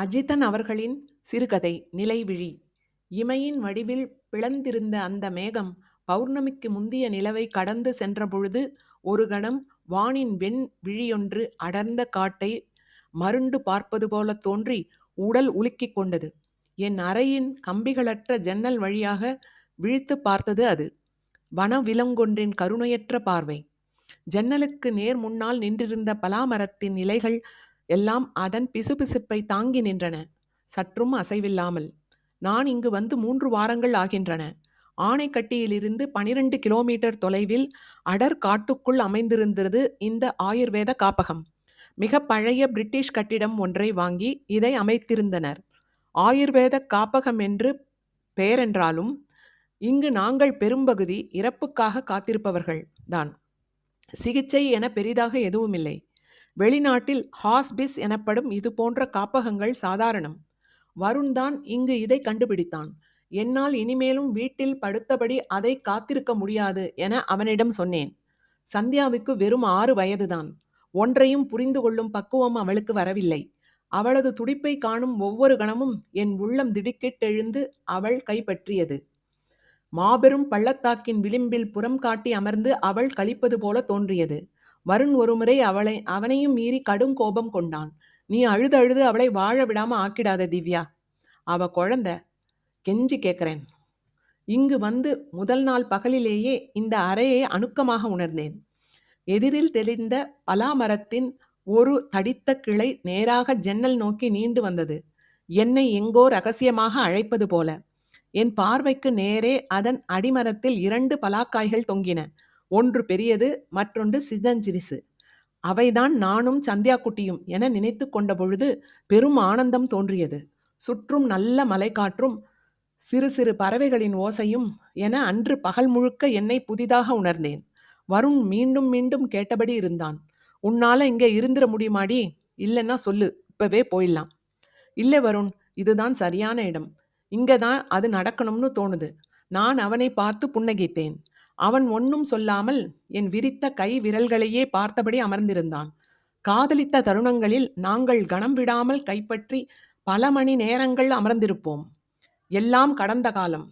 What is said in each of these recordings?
அஜிதன் அவர்களின் சிறுகதை நிலைவிழி இமையின் வடிவில் பிளந்திருந்த அந்த மேகம் பௌர்ணமிக்கு முந்திய நிலவை கடந்து சென்றபொழுது ஒரு கணம் வானின் வெண் விழியொன்று அடர்ந்த காட்டை மருண்டு பார்ப்பது போல தோன்றி உடல் உலுக்கிக் கொண்டது. என் அறையின் கம்பிகளற்ற ஜன்னல் வழியாக விழித்து பார்த்தது அது. வன விலங்கொன்றின் கருணையற்ற பார்வை. ஜன்னலுக்கு நேர் முன்னால் நின்றிருந்த பலாமரத்தின் இலைகள் எல்லாம் அதன் பிசுபிசுப்பை தாங்கி நின்றன. சற்றும் அசைவில்லாமல் நான் இங்கு வந்து மூன்று வாரங்கள் ஆகின்றன. ஆணைக்கட்டியிலிருந்து பனிரெண்டு கிலோமீட்டர் தொலைவில் அடர் காட்டுக்குள் அமைந்திருந்தது இந்த ஆயுர்வேத காப்பகம். மிக பழைய பிரிட்டிஷ் கட்டிடம் ஒன்றை வாங்கி இதை அமைத்திருந்தனர். ஆயுர்வேத காப்பகம் என்று பெயரென்றாலும் இங்கு நாங்கள் பெரும்பகுதி இறப்புக்காக காத்திருப்பவர்கள் தான் சிகிச்சை என பெரிதாக எதுவும் இல்லை வெளிநாட்டில் ஹாஸ்பிஸ் எனப்படும் இது போன்ற காப்பகங்கள் சாதாரணம். வருண் தான் இங்கு இதை கண்டுபிடித்தான். என்னால் இனிமேலும் வீட்டில் படுத்தபடி அதை காத்திருக்க முடியாது என அவனிடம் சொன்னேன். சந்தியாவுக்கு வெறும் ஆறு வயதுதான். ஒன்றையும் புரிந்து கொள்ளும் பக்குவம் அவளுக்கு வரவில்லை. அவளது துடிப்பை காணும் ஒவ்வொரு கணமும் என் உள்ளம் திடுக்கிட்டெழுந்து அவள் கைப்பற்றியது. மாபெரும் பள்ளத்தாக்கின் விளிம்பில் புறம் காட்டி அமர்ந்து அவள் கழிப்பது போல தோன்றியது. வருண் ஒருமுறை அவளை அவனையும் மீறி கடும் கோபம் கொண்டான். நீ அழுது அழுது அவளை வாழ விடாம ஆக்கிடாத திவ்யா. அவ குழந்த. கெஞ்சி கேட்கிறேன் இங்கு வந்து முதல் நாள் பகலிலேயே இந்த அறையை அணுக்கமாக உணர்ந்தேன். எதிரில் தெளிந்த பலாமரத்தின் ஒரு தடித்த கிளை நேராக ஜன்னல் நோக்கி நீண்டு வந்தது. என்னை எங்கோ ரகசியமாக அழைப்பது போல. என் பார்வைக்கு நேரே அதன் அடிமரத்தில் இரண்டு பலாக்காய்கள் தொங்கின. ஒன்று பெரியது மற்றொன்று சிதஞ்சிரிசு. அவைதான் நானும் சந்தியா குட்டியும் என நினைத்து கொண்ட பொழுது பெரும் ஆனந்தம் தோன்றியது. சுற்றும் நல்ல மலைக்காற்றும் சிறு சிறு பறவைகளின் ஓசையும் என அன்று பகல் முழுக்க என்னை புதிதாக உணர்ந்தேன். வருண் மீண்டும் மீண்டும் கேட்டபடி இருந்தான். உன்னால இங்கே இருந்துட முடியுமாடி? இல்லைன்னா சொல்லு இப்பவே போயிடலாம். இல்லை வருண் இதுதான் சரியான இடம். இங்கே தான் அது நடக்கணும்னு தோணுது. நான் அவனை பார்த்து புன்னகித்தேன். அவன் ஒன்றும் சொல்லாமல் என் விரித்த கை விரல்களையே பார்த்தபடி அமர்ந்திருந்தான். காதலித்த தருணங்களில் நாங்கள் கணம் விடாமல் கைப்பற்றி பல மணி நேரங்கள் அமர்ந்திருப்போம். எல்லாம் கடந்த காலம்.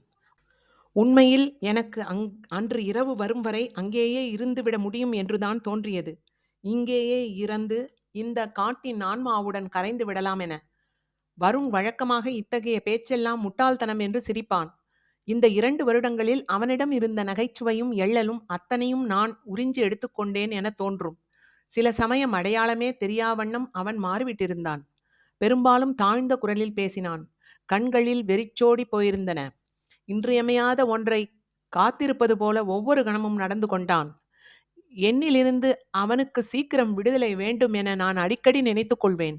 உண்மையில் எனக்கு அங் அன்று இரவு வரும் வரை அங்கேயே இருந்துவிட முடியும் என்றுதான் தோன்றியது. இங்கேயே இறந்து இந்த காட்டின் ஆன்மாவுடன் கரைந்து விடலாம் என. வருண் வழக்கமாக இத்தகைய பேச்செல்லாம் முட்டாள்தனம் என்று சிரிப்பான். இந்த இரண்டு வருடங்களில் அவனிடம் இருந்த நகைச்சுவையும் எள்ளலும் அத்தனையும் நான் உறிஞ்சி எடுத்துக்கொண்டேன் என தோன்றும். சில சமயம் அடையாளமே தெரியாவண்ணம் அவன் மாறிவிட்டிருந்தான். பெரும்பாலும் தாழ்ந்த குரலில் பேசினான். கண்களில் வெறிச்சோடி போயிருந்தன. இன்றியமையாத ஒன்றை காத்திருப்பது போல ஒவ்வொரு கணமும் நடந்து கொண்டான். என்னிலிருந்து அவனுக்கு சீக்கிரம் விடுதலை வேண்டும் என நான் அடிக்கடி நினைத்துக்கொள்வேன்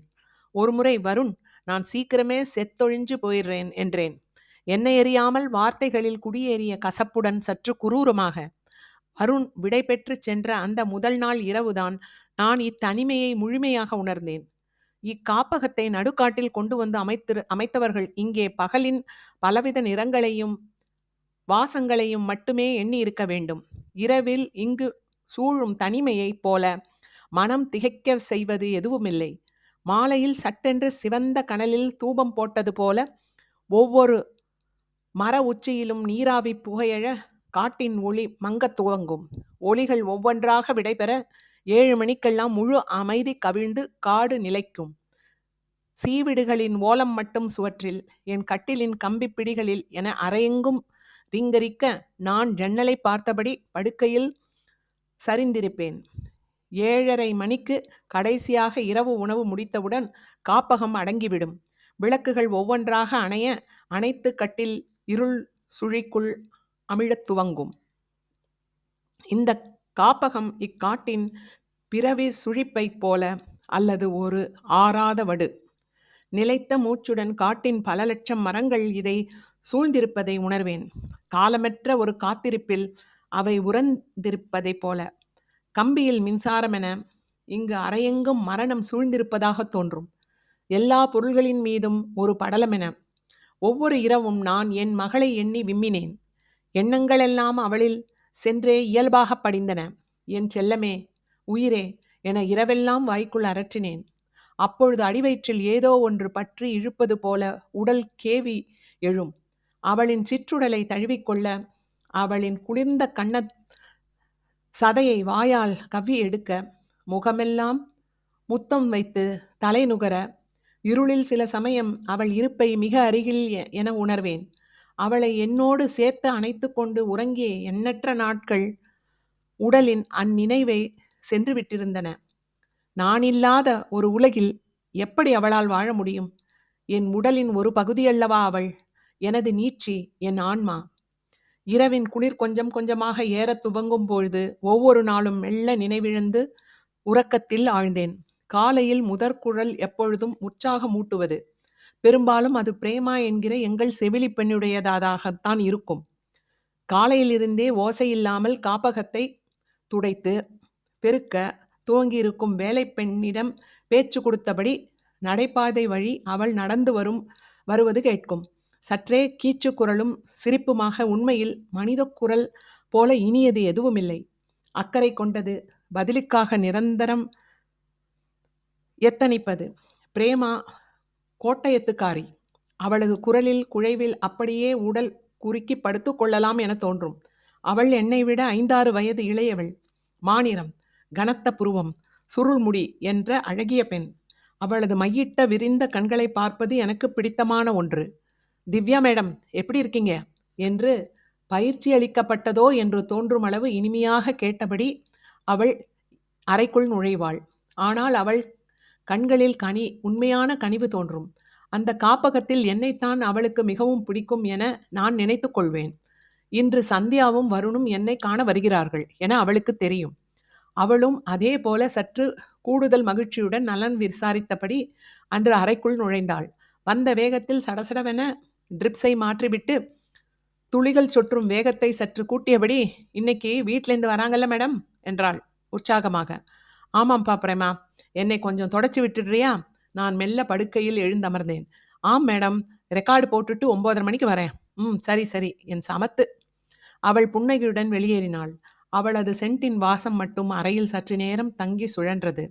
ஒருமுறை வருண் நான் சீக்கிரமே செத்தொழிஞ்சு போயிடுறேன் என்றேன். என்னை எறியாமல் வார்த்தைகளில் குடியேறிய கசப்புடன் சற்று குரூரமாக அருண் விடை பெற்று சென்ற அந்த முதல் நாள் இரவுதான் நான் இத்தனிமையை முழுமையாக உணர்ந்தேன். இக்காப்பகத்தை நடுக்காட்டில் கொண்டு வந்து அமைத்து அமைத்தவர்கள் இங்கே பகலின் பலவித நிறங்களையும் வாசங்களையும் மட்டுமே எண்ணி இருக்க வேண்டும். இரவில் இங்கு சூழும் தனிமையைப் போல மனம் திகைக்க செய்வது எதுவுமில்லை. மாலையில் சட்டென்று சிவந்த கனலில் தூபம் போட்டது போல ஒவ்வொரு மர உச்சியிலும் நீராவி புகையழ காட்டின் ஒளி மங்கத் துவங்கும். ஒளிகள் ஒவ்வொன்றாக விடைபெற ஏழு மணிக்கெல்லாம் முழு அமைதி கவிழ்ந்து காடு நிலைக்கும். சீவிடுகளின் ஓலம் மட்டும் சுவற்றில் என் கட்டிலின் கம்பி பிடிகளில் என அரையெங்கும் ரிங்கரிக்க நான் ஜன்னலை பார்த்தபடி படுக்கையில் சரிந்திருப்பேன். ஏழரை மணிக்கு கடைசியாக இரவு உணவு முடித்தவுடன் காப்பகம் அடங்கிவிடும். விளக்குகள் ஒவ்வொன்றாக அணைய அனைத்து கட்டில் இருள் சுழிக்குள் அமிழத் துவங்கும். இந்த காப்பகம் இக்காட்டின் பிறவி சுழிப்பைப் போல அல்லது ஒரு ஆறாத வடு. நிலைத்த மூச்சுடன் காட்டின் பல லட்சம் மரங்கள் இதை சூழ்ந்திருப்பதை உணர்வேன். காலமற்ற ஒரு காத்திருப்பில் அவை உறந்திருப்பதைப் போல. கம்பியில் மின்சாரம் என இங்கு அரையெங்கும் மரணம் சூழ்ந்திருப்பதாக தோன்றும். எல்லா பொருள்களின் மீதும் ஒரு படலமென ஒவ்வொரு இரவும் நான் என் மகளை எண்ணி விம்மினேன். எண்ணங்களெல்லாம் அவளில் சென்றே இயல்பாக படிந்தன. என் செல்லமே உயிரே என இரவெல்லாம் வாய்க்குள் அரற்றினேன். அப்பொழுது அடிவயிற்றில் ஏதோ ஒன்று பற்றி இழுப்பது போல உடல் கேவி எழும். அவளின் சிற்றுடலை தழுவிக்கொள்ள அவளின் குளிர்ந்த கண்ண சதையை வாயால் கவ்வி எடுக்க முகமெல்லாம் முத்தம் வைத்து தலை நுகர இருளில் சில சமயம் அவள் இருப்பை மிக அருகில் என உணர்வேன். அவளை என்னோடு சேர்த்து அணைத்து கொண்டு உறங்கிய எண்ணற்ற நாட்கள் உடலின் அந்நினைவை சென்று விட்டிருந்தன நான் இல்லாத ஒரு உலகில் எப்படி அவளால் வாழ முடியும்? என் உடலின் ஒரு பகுதியல்லவா அவள்? எனது நீட்சி என் ஆன்மா. இரவின் குளிர் கொஞ்சம் கொஞ்சமாக ஏறத் துவங்கும் பொழுது ஒவ்வொரு நாளும் மெல்ல நினைவிழந்து உறக்கத்தில் ஆழ்ந்தேன். காலையில் முதற்குழல் எப்பொழுதும் உற்சாகமூட்டுவது பெரும்பாலும் அது பிரேமா என்கிற எங்கள் செவிலி பெண்ணுடையதாகத்தான் இருக்கும். காலையிலிருந்தே ஓசையில்லாமல் காப்பகத்தை துடைத்து பெருக்க துவங்கியிருக்கும் வேலை பெண்ணிடம் பேச்சு கொடுத்தபடி நடைபாதை வழி அவள் நடந்து வரும் வருவது கேட்கும். சற்றே கீச்சு குரலும் சிரிப்புமாக உண்மையில் மனித குரல் போல இனியது எதுவுமில்லை. அக்கறை கொண்டது பதிலுக்காக நிரந்தரம் எத்தனிப்பது? பிரேமா கோட்டயத்துக்காரி. அவளது குரலில் குழைவில் அப்படியே உடல் குறுக்கி படுத்து கொள்ளலாம் என தோன்றும். அவள் என்னை விட ஐந்தாறு வயது இளையவள். மாநிறம் கனத்த புருவம் சுருள்முடி என்ற அழகிய பெண். அவளது மையிட்ட விரிந்த கண்களை பார்ப்பது எனக்கு பிடித்தமான ஒன்று. திவ்யா மேடம் எப்படி இருக்கீங்க? என்று பயிற்சி அளிக்கப்பட்டதோ என்று தோன்றும் அளவு இனிமையாக கேட்டபடி அவள் அறைக்குள் நுழைவாள். ஆனால் அவள் கண்களில் கனி உண்மையான கனிவு தோன்றும். அந்த காப்பகத்தில் என்னைத்தான் அவளுக்கு மிகவும் பிடிக்கும் என நான் நினைத்து கொள்வேன். இன்று சந்தியாவும் வருணும் என்னை காண வருகிறார்கள் என அவளுக்கு தெரியும். அவளும் அதே போல சற்று கூடுதல் மகிழ்ச்சியுடன் நலன் விசாரித்தபடி அன்று அறைக்குள் நுழைந்தாள். வந்த வேகத்தில் சடசடவென ட்ரிப்ஸை மாற்றிவிட்டு துளிகள் சொற்றும் வேகத்தை சற்று கூட்டியபடி இன்னைக்கு வீட்டிலேருந்து வராங்கல்ல மேடம்? என்றாள் உற்சாகமாக. ஆமாம்ப்பா பிரேமா. என்னை கொஞ்சம் தொடச்சி விட்டுடுறியா? நான் மெல்ல படுக்கையில் எழுந்தமர்ந்தேன். ஆம் மேடம். ரெக்கார்டு போட்டுட்டு ஒம்போதரை மணிக்கு வரேன். ம் சரி சரி. என் சமத்து. அவள் புன்னகையுடன் வெளியேறினாள். அவளது சென்ட்டின் வாசம் மட்டும் அறையில் சற்று நேரம் தங்கி சுழன்றது.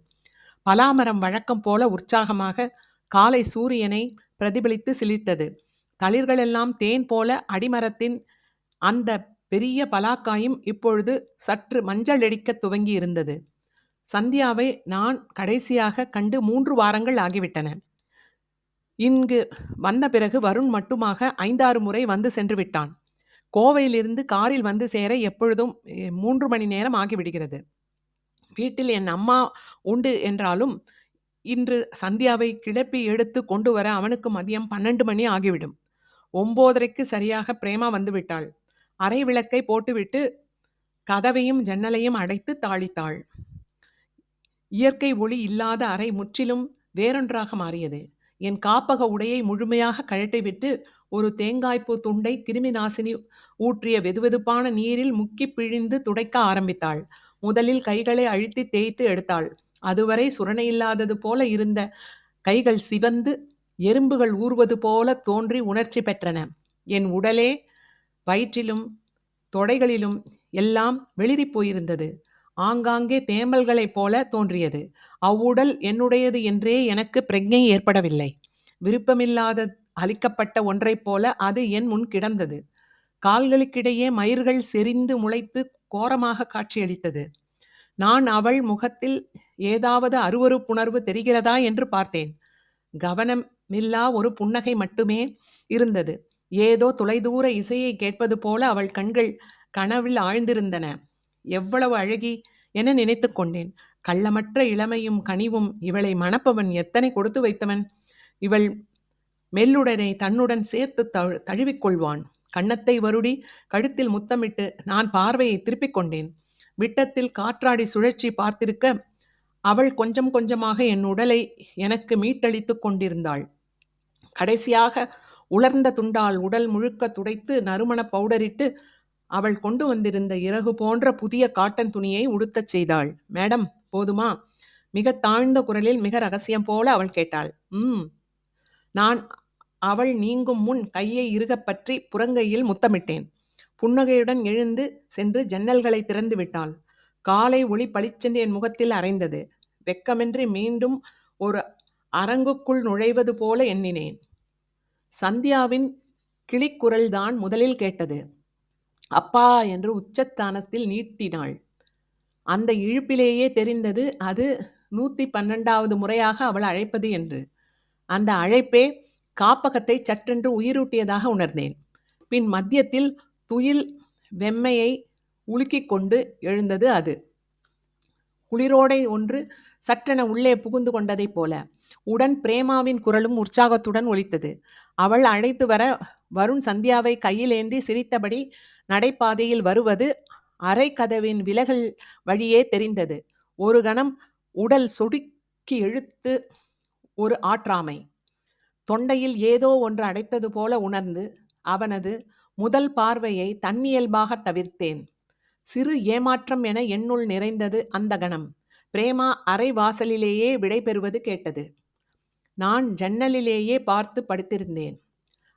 பலாமரம் வழக்கம் போல உற்சாகமாக காலை சூரியனை பிரதிபலித்து சிலிர்த்தது. தளிர்களெல்லாம் தேன் போல அடிமரத்தின் அந்த பெரிய பலாக்காயும் இப்பொழுது சற்று மஞ்சள் அடிக்க துவங்கி இருந்தது சந்தியாவை நான் கடைசியாக கண்டு மூன்று வாரங்கள் ஆகிவிட்டன. இங்கு வந்த பிறகு வருண் மட்டுமாக ஐந்தாறு முறை வந்து சென்று விட்டான். கோவையிலிருந்து காரில் வந்து சேர எப்பொழுதும் மூன்று மணி நேரம் ஆகிவிடுகிறது. வீட்டில் என் அம்மா உண்டு என்றாலும் இன்று சந்தியாவை கிளப்பி எடுத்து கொண்டு வர அவனுக்கு மதியம் பன்னெண்டு மணி ஆகிவிடும். ஒம்போதரைக்கு சரியாக பிரேமா வந்து விட்டாள். அரை விளக்கை போட்டுவிட்டு கதவையும் ஜன்னலையும் அடைத்து தாளித்தாள். இயற்கை ஒளி இல்லாத அறை முற்றிலும் வேறொன்றாக மாறியது. என் காப்பக உடையை முழுமையாக கழட்டிவிட்டு ஒரு தேங்காய்ப்பூ துண்டை கிருமி நாசினி ஊற்றிய வெதுவெதுப்பான நீரில் முக்கி பிழிந்து துடைக்க ஆரம்பித்தாள். முதலில் கைகளை அழுத்தி தேய்த்து எடுத்தாள். அதுவரை சுரணையில்லாதது போல இருந்த கைகள் சிவந்து எறும்புகள் ஊறுவது போல தோன்றி உணர்ச்சி பெற்றன. என் உடலே வயிற்றிலும் தொடைகளிலும் எல்லாம் வெளிரி போயிருந்தது. ஆங்காங்கே தேமல்களைப் போல தோன்றியது. அவ்வுடல் என்னுடையது என்றே எனக்கு பிரஜை ஏற்படவில்லை. விருப்பமில்லாத அளிக்கப்பட்ட ஒன்றைப் போல அது என் முன் கிடந்தது. கால்களுக்கிடையே மயிர்கள் செறிந்து முளைத்து கோரமாக காட்சியளித்தது. நான் அவள் முகத்தில் ஏதாவது அருவறுப்புணர்வு தெரிகிறதா என்று பார்த்தேன். கவனமில்லா ஒரு புன்னகை மட்டுமே இருந்தது. ஏதோ தொலைதூர இசையை கேட்பது போல அவள் கண்கள் கனவில் ஆழ்ந்திருந்தன. எவ்வளவு அழகி என நினைத்து கொண்டேன். கள்ளமற்ற இளமையும் கனிவும் இவளை மணப்பவன் எத்தனை கொடுத்து வைத்தவன்? இவள் மெல்லுடனை தன்னுடன் சேர்த்து தழுவிக்கொள்வான் கன்னத்தை வருடி கழுத்தில் முத்தமிட்டு நான் பார்வையை திருப்பிக் கொண்டேன். விட்டத்தில் காற்றாடி சுழற்சி பார்த்திருக்க அவள் கொஞ்சம் கொஞ்சமாக என் உடலை எனக்கு மீட்டளித்து கொண்டிருந்தாள். கடைசியாக உலர்ந்த துண்டால் உடல் முழுக்க துடைத்து நறுமண பவுடரிட்டு அவள் கொண்டு வந்திருந்த இறகு போன்ற புதிய காட்டன் துணியை உடுத்தச் செய்தாள். மேடம் போதுமா? மிக தாழ்ந்த குரலில் மிக ரகசியம் போல அவள் கேட்டாள். ம் நான் அவள் நீங்கும் முன் கையை இறுகப் பற்றி புறங்கையில் முத்தமிட்டேன். புன்னகையுடன் எழுந்து சென்று ஜன்னல்களை திறந்து விட்டாள். காலை ஒளி பளிச்சென்று என் முகத்தில் அரைந்தது. வெக்கமின்றி மீண்டும் ஒரு அரங்குக்குள் நுழைவது போல எண்ணினேன். சந்தியாவின் கிளிக்குரல்தான் முதலில் கேட்டது. அப்பா என்று உச்சத்தானத்தில் நீட்டினாள். அந்த இழுப்பிலேயே தெரிந்தது அது நூற்றி பன்னெண்டாவது முறையாக அவள் அழைப்பது என்று. அந்த அழைப்பே காப்பகத்தை சற்றென்று உயிரூட்டியதாக உணர்ந்தேன். பின் மத்தியத்தில் துயில் வெம்மையை உலுக்கிக் கொண்டு எழுந்தது அது. குளிரோடை ஒன்று சற்றென உள்ளே புகுந்து கொண்டதைப் போல உடன் பிரேமாவின் குரலும் உற்சாகத்துடன் ஒலித்தது. அவள் அழைத்து வர வருண் சந்தியாவை கையிலேந்தி சிரித்தபடி நடைபாதையில் வருவது அரை கதவின் விலகல் வழியே தெரிந்தது. ஒரு கணம் உடல் சொடுக்கி இழுத்து ஒரு ஆற்றாமை. தொண்டையில் ஏதோ ஒன்று அடைத்தது போல உணர்ந்து அவனது முதல் பார்வையை தன்னியல்பாக தவிர்த்தேன். சிறு ஏமாற்றம் என என்னுள் நிறைந்தது அந்த கணம். பிரேமா அரை வாசலிலேயே விடைபெறுவது கேட்டது. நான் ஜன்னலிலேயே பார்த்து படுத்திருந்தேன்.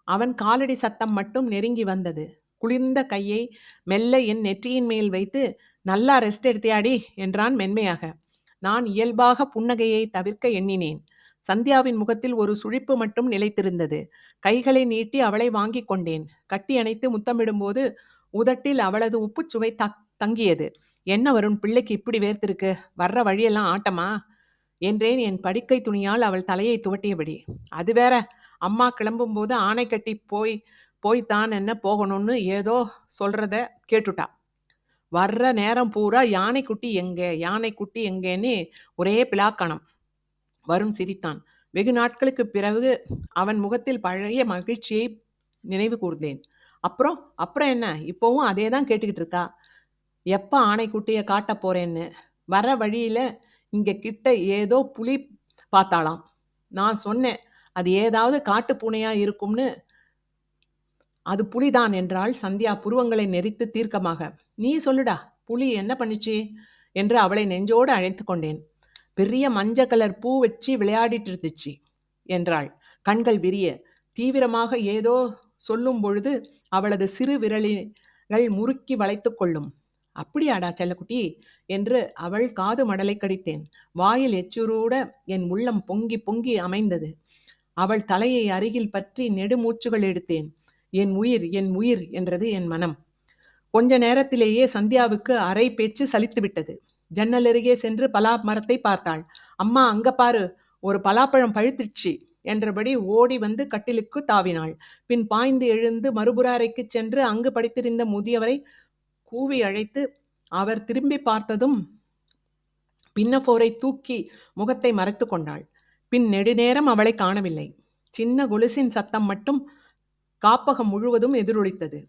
அவன் காலடி சத்தம் மட்டும் நெருங்கி வந்தது. குளிர்ந்த கையை மெல்ல என் நெற்றியின் மேல் வைத்து நல்லா ரெஸ்ட் எடுத்தியாடி என்றான் மென்மையாக. நான் இயல்பாக புன்னகையை தவிர்க்க எண்ணினேன். சந்தியாவின் முகத்தில் ஒரு சுழிப்பு மட்டும் நிலைத்திருந்தது. கைகளை நீட்டி அவளை வாங்கிக் கொண்டேன். கட்டி அணைத்து முத்தமிடும்போது உதட்டில் அவளது உப்புச்சுவை தக் தங்கியது. என்ன வரும் பிள்ளைக்கு இப்படி வேர்த்திருக்கு? வர்ற வழியெல்லாம் ஆட்டமா? என்றேன் என் படுக்கை துணியால் அவள் தலையை துவட்டியபடி. அது வேற அம்மா கிளம்பும்போது ஆணை கட்டி போய் போய்த்தான் என்ன போகணும்னு ஏதோ சொல்கிறத கேட்டுட்டா. வர்ற நேரம் பூரா யானைக்குட்டி எங்கே யானைக்குட்டி எங்கேன்னு ஒரே பிளாக்கணம். வருண் சிரித்தான். வெகு நாட்களுக்கு பிறகு அவன் முகத்தில் பழைய மகிழ்ச்சியை நினைவு கூர்ந்தேன். அப்புறம் அப்புறம் என்ன? இப்போவும் அதே தான் கேட்டுக்கிட்டு இருக்கா. எப்போ ஆணைக்குட்டியை காட்ட போகிறேன்னு வர வழியில் இங்கே கிட்ட ஏதோ புலி பார்த்தாளாம். நான் சொன்னேன் அது ஏதாவது காட்டு பூனையாக இருக்கும்னு அது புலிதான் என்றால் சந்தியா புருவங்களை நெறித்து தீர்க்கமாக. நீ சொல்லுடா புலி என்ன பண்ணிச்சு? என்று அவளை நெஞ்சோடு அழைத்து கொண்டேன். பெரிய மஞ்ச கலர் பூ வச்சு விளையாடிட்டு இருந்துச்சு என்றாள். கண்கள் விரிய. தீவிரமாக ஏதோ சொல்லும் பொழுது அவளது சிறு விரலிகள் முறுக்கி வளைத்து கொள்ளும். அப்படியாடா செல்லக்குட்டி என்று அவள் காது மடலை கடித்தேன். வாயில் எச்சுரூட என் உள்ளம் பொங்கி பொங்கி அமைந்தது. அவள் தலையை அருகில் பற்றி நெடுமூச்சுகள் எடுத்தேன். என் உயிர் என் உயிர் என்றது என் மனம். கொஞ்ச நேரத்திலேயே சந்தியாவுக்கு அரை பேச்சு சலித்துவிட்டது. ஜன்னல் அருகே சென்று பலா மரத்தை பார்த்தாள். அம்மா அங்க பாரு. ஒரு பலாப்பழம் பழுத்துச்சு என்றபடி ஓடி வந்து கட்டிலுக்கு தாவினாள். பின் பாய்ந்து எழுந்து மறுபுற அறைக்கு சென்று அங்கு படித்திருந்த முதியவரை கூவி அழைத்து அவர் திரும்பி பார்த்ததும் பின்னஃபோரை தூக்கி முகத்தை மறைத்து கொண்டாள். பின் நெடுநேரம் அவளை காணவில்லை. சின்ன கொலுசின் சத்தம் மட்டும் காப்பகம் முழுவதும் எதிரொலித்தது.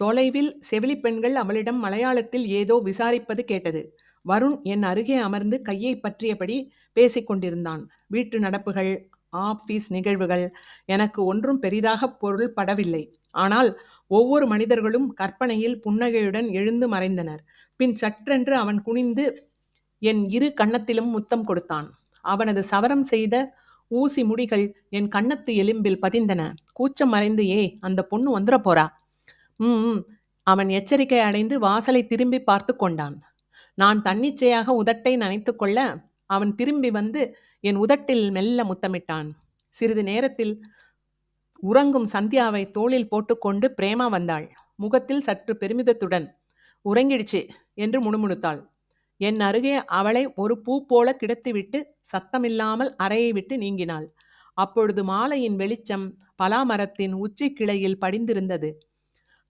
தொலைவில் செவிலி பெண்கள் அவளிடம் மலையாளத்தில் ஏதோ விசாரிப்பது கேட்டது. வருண் என் அருகே அமர்ந்து கையை பற்றியபடி பேசிக்கொண்டிருந்தான் வீட்டு நடப்புகள் ஆபீஸ் நிகழ்வுகள் எனக்கு ஒன்றும் பெரிதாக பொருள் படவில்லை. ஆனால் ஒவ்வொரு மனிதர்களும் கற்பனையில் புன்னகையுடன் எழுந்து மறைந்தனர். பின் சற்றென்று அவன் குனிந்து என் இரு கன்னத்திலும் முத்தம் கொடுத்தான். அவனது சவரம் செய்த ஊசி முடிகள் என் கண்ணத்து எலும்பில் பதிந்தன. கூச்சம் மறைந்து ஏ அந்த பொண்ணு வந்துட போறா? ம் அவன் எச்சரிக்கை அடைந்து வாசலை திரும்பி பார்த்து கொண்டான். நான் தன்னிச்சையாக உதட்டை நனைத்து கொள்ள அவன் திரும்பி வந்து என் உதட்டில் மெல்ல முத்தமிட்டான். சிறிது நேரத்தில் உறங்கும் சந்தியாவை தோளில் போட்டுக்கொண்டு பிரேமா வந்தாள். முகத்தில் சற்று பெருமிதத்துடன் உறங்கிடுச்சு என்று முணுமுணுத்தாள். என் அருகே அவளை ஒரு பூ போல கிடத்திவிட்டு சத்தமில்லாமல் அறையை விட்டு நீங்கினாள். அப்பொழுது மாலையின் வெளிச்சம் பலாமரத்தின் உச்சி கிளையில் படிந்திருந்தது.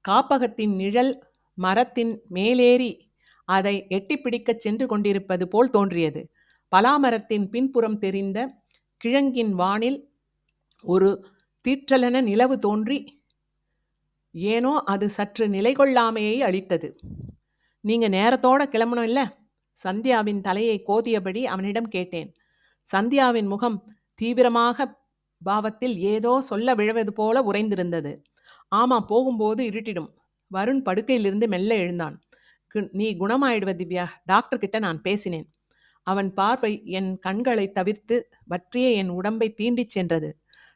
காப்பகத்தின் நிழல் மரத்தின் மேலேறி அதை எட்டிப்பிடிக்கச் சென்று கொண்டிருப்பது போல் தோன்றியது. பலாமரத்தின் பின்புறம் தெரிந்த கிழங்கின் வானில் ஒரு தீற்றலென நிலவு தோன்றி ஏனோ அது சற்று நிலை கொள்ளாமையை அளித்தது. நீங்கள் நேரத்தோட கிளம்பணும் இல்லை சந்தியாவின் தலையை கோதியபடி அவனிடம் கேட்டேன். சந்தியாவின் முகம் தீவிரமாக பாவத்தில் ஏதோ சொல்ல விழவது போல உறைந்திருந்தது. ஆமா போகும்போது இருட்டிடும். வருண் படுக்கையிலிருந்து மெல்ல எழுந்தான். நீ குணமாயிடுவ திவ்யா. டாக்டர் கிட்ட நான் பேசினேன். அவன் பார்வை என் கண்களை தவிர்த்து வற்றிய என் உடம்பை தீண்டிச் சென்றது.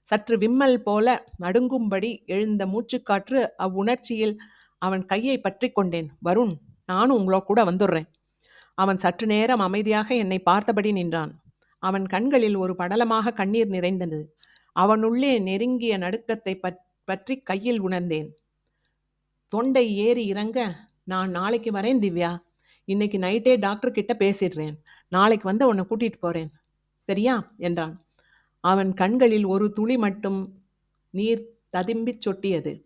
சற்று விம்மல் போல நடுங்கும்படி எழுந்த மூச்சுக்காற்று அவ்வுணர்ச்சியில் அவன் கையை பற்றி கொண்டேன். வருண் நானும் உங்களோ கூட வந்துடுறேன். அவன் சற்று நேரம் அமைதியாக என்னை பார்த்தபடி நின்றான். அவன் கண்களில் ஒரு படலமாக கண்ணீர் நிறைந்தது. அவனுள்ளே நெருங்கிய நடுக்கத்தை பற்- பற்றி கையில் உணர்ந்தேன். தொண்டை ஏறி இறங்க நான் நாளைக்கு வரேன் திவ்யா. இன்னைக்கு நைட்டே டாக்டர் கிட்ட பேசிடுறேன். நாளைக்கு வந்து உன்னை கூட்டிட்டு போறேன். சரியா? என்றான். அவன் கண்களில் ஒரு துளி மட்டும் நீர் ததும்பிச் சொட்டியது.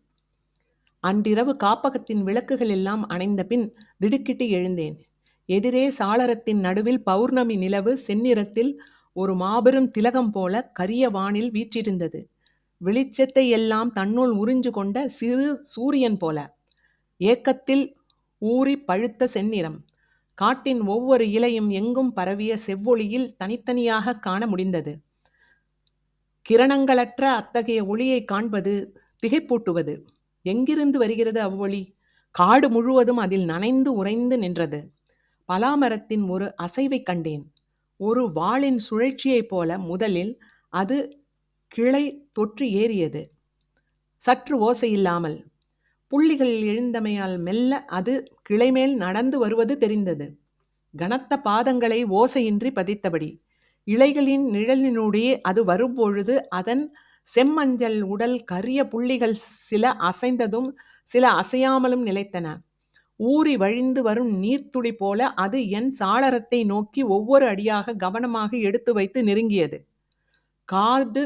அன்றிரவு காப்பகத்தின் விளக்குகள் எல்லாம் அணைந்த பின் திடுக்கிட்டு எழுந்தேன். எதிரே சாளரத்தின் நடுவில் பௌர்ணமி நிலவு செந்நிறத்தில் ஒரு மாபெரும் திலகம் போல கரிய வானில் வீற்றிருந்தது. வெளிச்சத்தை எல்லாம் தன்னுள் உறிஞ்சு கொண்ட சிறு சூரியன் போல. ஏக்கத்தில் ஊறி பழுத்த செந்நிறம். காட்டின் ஒவ்வொரு இலையும் எங்கும் பரவிய செவ்வொளியில் தனித்தனியாக காண முடிந்தது. கிரணங்களற்ற அத்தகைய ஒளியை காண்பது திகைப்பூட்டுவது. எங்கிருந்து வருகிறது அவ்வொளி? காடு முழுவதும் அதில் நனைந்து உறைந்து நின்றது. பலாமரத்தின் ஒரு அசைவைக் கண்டேன். ஒரு வாளின் சுழற்சியைப் போல முதலில் அது கிளை தொற்று ஏறியது. சற்று ஓசையில்லாமல் புள்ளிகள் எழுந்தமையால் மெல்ல அது கிளைமேல் நடந்து வருவது தெரிந்தது. கனத்த பாதங்களை ஓசையின்றி பதித்தபடி. இலைகளின் நிழலினூடே அது வரும்பொழுது அதன் செம்மஞ்சள் உடல் கரிய புள்ளிகள் சில அசைந்ததும் சில அசையாமலும் நிலைத்தன. ஊறி வழிந்து வரும் நீர்த்துளி போல அது என் சாளரத்தை நோக்கி ஒவ்வொரு அடியாக கவனமாக எடுத்து வைத்து நெருங்கியது. காடு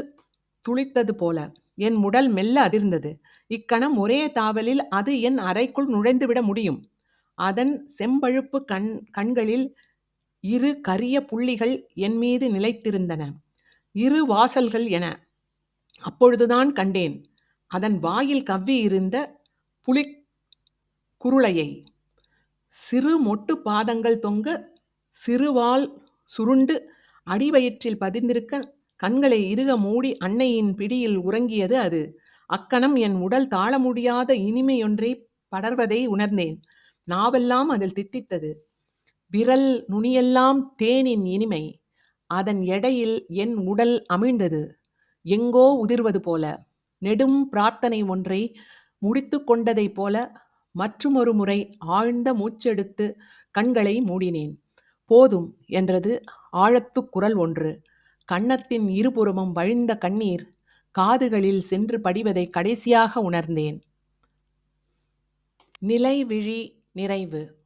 துளித்தது போல என் உடல் மெல்ல அதிர்ந்தது. இக்கணம் ஒரே தாவலில் அது என் அறைக்குள் நுழைந்துவிட முடியும். அதன் செம்பழுப்பு கண் கண்களில் இரு கரிய புள்ளிகள் என் மீது நிலைத்திருந்தன. இரு வாசல்கள் என அப்பொழுதுதான் கண்டேன். அதன் வாயில் கவ்வி இருந்த புலி குருளையை. சிறு மொட்டு பாதங்கள் தொங்க சிறுவால் சுருண்டு அடிவயிற்றில் பதிந்திருக்க கண்களை இறுக மூடி அன்னையின் பிடியில் உறங்கியது அது. அக்கணம் என் உடல் தாழ முடியாத இனிமையொன்றை படர்வதை உணர்ந்தேன். நாவெல்லாம் அதில் தித்தித்தது. விரல் நுனியெல்லாம் தேனின் இனிமை. அதன் எடையில் என் உடல் அமிழ்ந்தது. எங்கோ உதிர்வது போல. நெடும் பிரார்த்தனை ஒன்றை முடித்து கொண்டதைப் போல மற்றுமொரு முறை ஆழ்ந்த மூச்செடுத்து கண்களை மூடினேன். போதும் என்றது ஆழத்துக் குரல் ஒன்று. கன்னத்தின் இருபுறமும் வழிந்த கண்ணீர் காதுகளில் சென்று படிவதை கடைசியாக உணர்ந்தேன். நிலைவிழி நிறைவு.